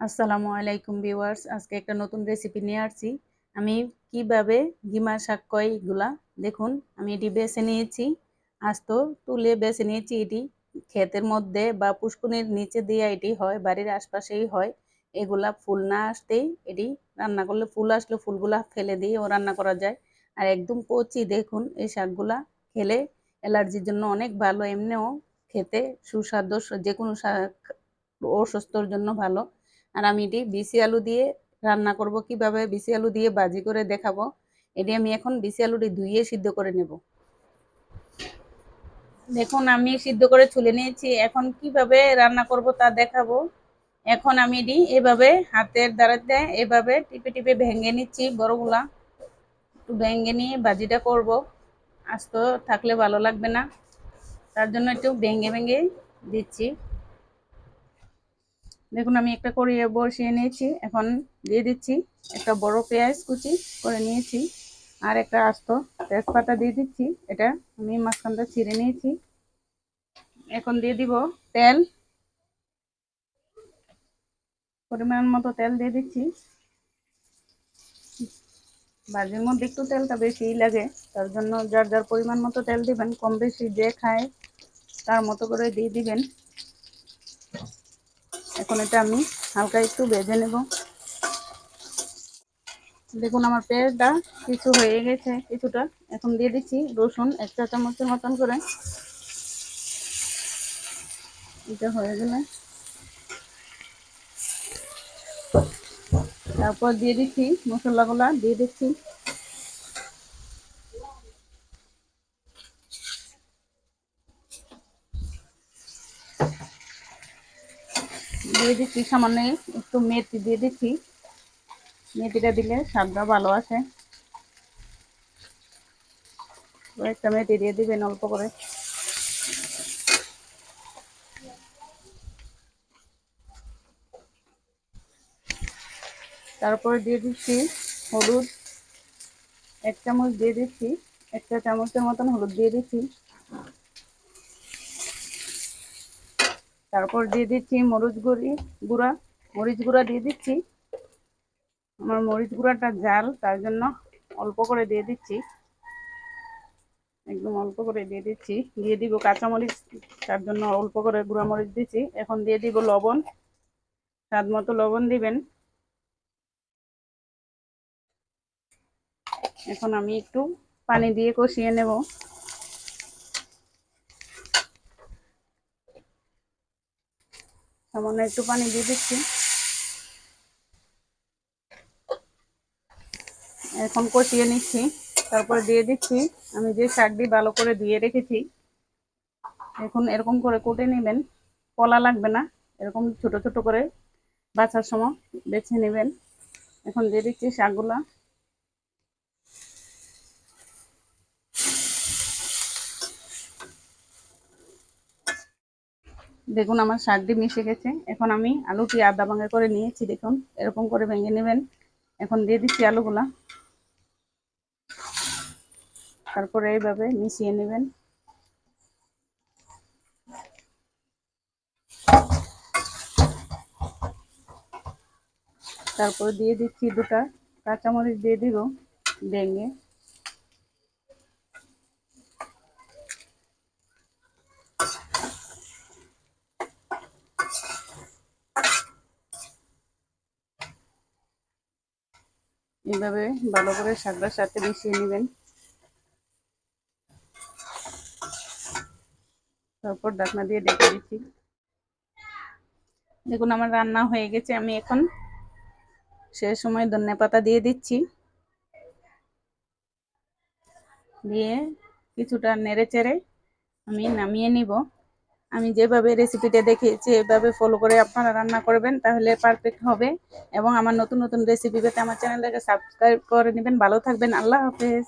আসসালামু আলাইকুম ভিউয়ার্স, আজকে একটা নতুন রেসিপি নিয়ে আসছি। আমি কীভাবে গিমা শাক কয় এগুলা, দেখুন, আমি এটি বেছে নিয়েছি, আস্ত তুলে বেছে নিয়েছি এটি। ক্ষেতের মধ্যে বা পুষ্কুনির নিচে দিয়ে এটি হয়, বাড়ির আশপাশেই হয়, এগুলা ফুল না আসতেই এটি রান্না করলে ফুল আসলে ফুলগুলা ফেলে দিয়েও রান্না করা যায়। আর একদম কচি, দেখুন, এই শাকগুলা খেলে অ্যালার্জির জন্য অনেক ভালো, এমনিও খেতে সুস্বাদু, যে কোনো শাক অসুস্থর জন্য ভালো। আর আমি এটি বিসি আলু দিয়ে রান্না করব। কীভাবে বিসি আলু দিয়ে বাজি করে দেখাবো? এটি আমি এখন বিসি আলুটি ধুইয়ে সিদ্ধ করে নেব। দেখুন, আমি সিদ্ধ করে ছুলে নিয়েছি। এখন কীভাবে রান্না করব তা দেখাবো। এখন আমি এটি এভাবে হাতের দ্বারাতে এভাবে টিপে টিপে ভেঙে নিচ্ছি বড়গুলা। একটু ভেঙে নিয়ে বাজিটা করব। আস্ত থাকলে ভালো লাগবে না। তার জন্য একটু ভেঙে ভেঙে দিচ্ছি। দেখুন, আমি একটা কড়িয়ে বসিয়ে নিয়েছি। এখন দিয়ে দিচ্ছি একটা বড় পেঁয়াজ কুচি করে নিয়েছি আর একটা আস্ত তেজপাতা দিয়ে দিচ্ছি। এটা আমি মাঝখানটা ছিঁড়ে নিয়েছি। এখন দিয়ে দিব তেল। পরিমাণ মতো তেল দিয়ে দিচ্ছি। ভাজির মধ্যে একটু তেলটা বেশিই লাগে, তার জন্য যার যার পরিমাণ মতো তেল দিবেন, কম বেশি যে খায় তার মতো করে দিয়ে দিবেন। এখন এটা আমি হালকা একটু ভেজে নেব। দেখুন আমার পেঁয়াজটা কিছু হয়ে গেছে, কিছুটা। এখন দিয়ে দিচ্ছি রসুন, এক চা চামচের মতন করে। এটা হয়ে গেলে। তারপর দিয়ে দিচ্ছি মশলাগুলা, দিয়ে দিচ্ছি দিয়ে দিচ্ছি, সামান্য একটু মেথি দিয়ে দিচ্ছি। মেথিটা দিলে স্বাদটা ভালো আসে। একটা মেথি দিয়ে দিবেন অল্প করে। তারপরে দিয়ে দিচ্ছি হলুদ। এক চামচ দিয়ে দিচ্ছি, একটা চামচের মতন হলুদ দিয়ে দিচ্ছি। তারপর দিয়ে দিচ্ছি মরিচ গুঁড়ি, গুঁড়া, মরিচ গুঁড়া দিয়ে দিচ্ছি। আমার মরিচ গুঁড়াটা জাল, তার জন্য অল্প করে দিয়ে দিচ্ছি। একদম অল্প করে দিয়ে দিচ্ছি। দিয়ে দিব কাঁচামরিচ, তার জন্য অল্প করে গুঁড়া মরিচ দিচ্ছি। এখন দিয়ে দিব লবণ। স্বাদ মতো লবণ দিবেন। এখন আমি একটু পানি দিয়ে কষিয়ে নেব। সামান্য একটু পানি দিয়ে দিচ্ছি। এখন কষিয়ে নিচ্ছি, তারপরে দিয়ে দিচ্ছি। আমি যে শাকটি ভালো করে ধুয়ে রেখেছি, এখন এরকম করে কুটে নেবেন, কলা লাগবে না, এরকম ছোট ছোট করে বাছার সময় বেছে নেবেন। এখন দিয়ে দিচ্ছি শাকগুলা। দেখুন, আমার শাকটি মিশে গেছে। এখন আমি আলুটি আদা ভাঙা করে নিয়েছি, দেখুন। এরকম করে ভেঙে নেবেন। এখন দিয়ে দিচ্ছি আলুগুলা। তারপরে এইভাবে মিশিয়ে নেবেন। তারপরে দিয়ে দিচ্ছি দুটা কাঁচামরিচ দিয়ে দিব ভেঙে। এইভাবে ভালো করে শাকটার সাথে মিশিয়ে নেবেন। তারপর ডাকনা দিয়ে ডেকে দিচ্ছি। দেখুন, আমার রান্না হয়ে গেছে। আমি এখন সে সময় ধনে পাতা দিয়ে দিচ্ছি। দিয়ে কিছুটা নেড়ে চেড়ে আমি নামিয়ে নিব। আমি যেভাবে রেসিপিটা দেখেছি এভাবে ফলো করে আপনারা রান্না করবেন, তাহলে পারফেক্ট হবে। এবং আমার নতুন নতুন রেসিপি পেতে আমার চ্যানেলটাকে সাবস্ক্রাইব করে নেবেন। ভালো থাকবেন। আল্লাহ হাফেজ।